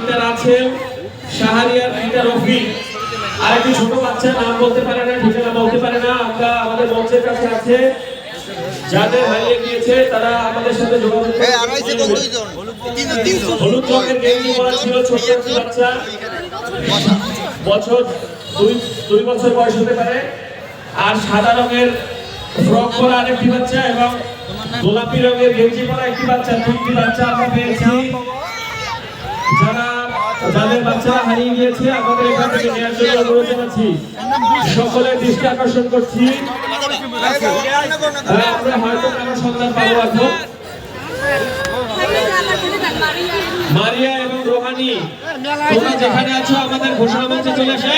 পিতা রাছেল শাহরিয়ার পিতা রফিক আর একটি ছোট বাচ্চা নাম বলতে পারে না ঠিকানা বলতে পারে না আমরা আমাদের মঞ্চের কাছে আছে। যাদের হারিয়ে গিয়েছে তারা আমাদের সাথে যোগাযোগ হলুদ রঙের গেঞ্জি পরা ছিল ছোট্ট একটি বাচ্চা। বছর দুই দুই বছর বয়স হতে পারে। আর সাদা রঙের ফ্রক পরা আরেকটি বাচ্চা এবং গোলাপি রঙের গেঞ্জি পরা একটি বাচ্চা। তিনটি বাচ্চা আমরা পেয়েছি। যাদের হারিয়ে গিয়েছে আমাদের এখান থেকে নেওয়ার জন্য অনুরোধ জানাচ্ছি। সকলের দৃষ্টি আকর্ষণ করছি। হ্যাঁ, আমরা হয়তো পাবো এখন মারিয়া এবং রোহানি তোমরা যেখানে আছো আমাদের ঘোষণা মঞ্চে চলে আসো।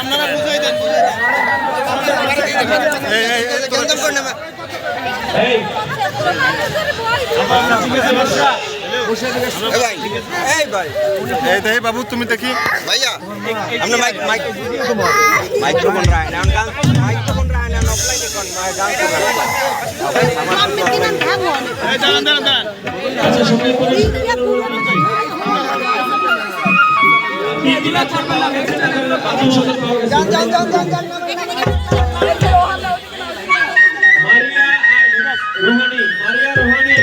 আপনারা বাবু তুমি দেখি ভাইয়া আপনি মাইক মাইক মাইক্রোফোন রায় না গান মাইক্রোফোন রায় না অফলাইনে কোন গান দাঁড়ান দাঁড়ান দাঁড়ান আচ্ছা সবাই যান যান যান যান ರೋಹಣಿ ಮರ್ಯಾ ರೋಹಣಿ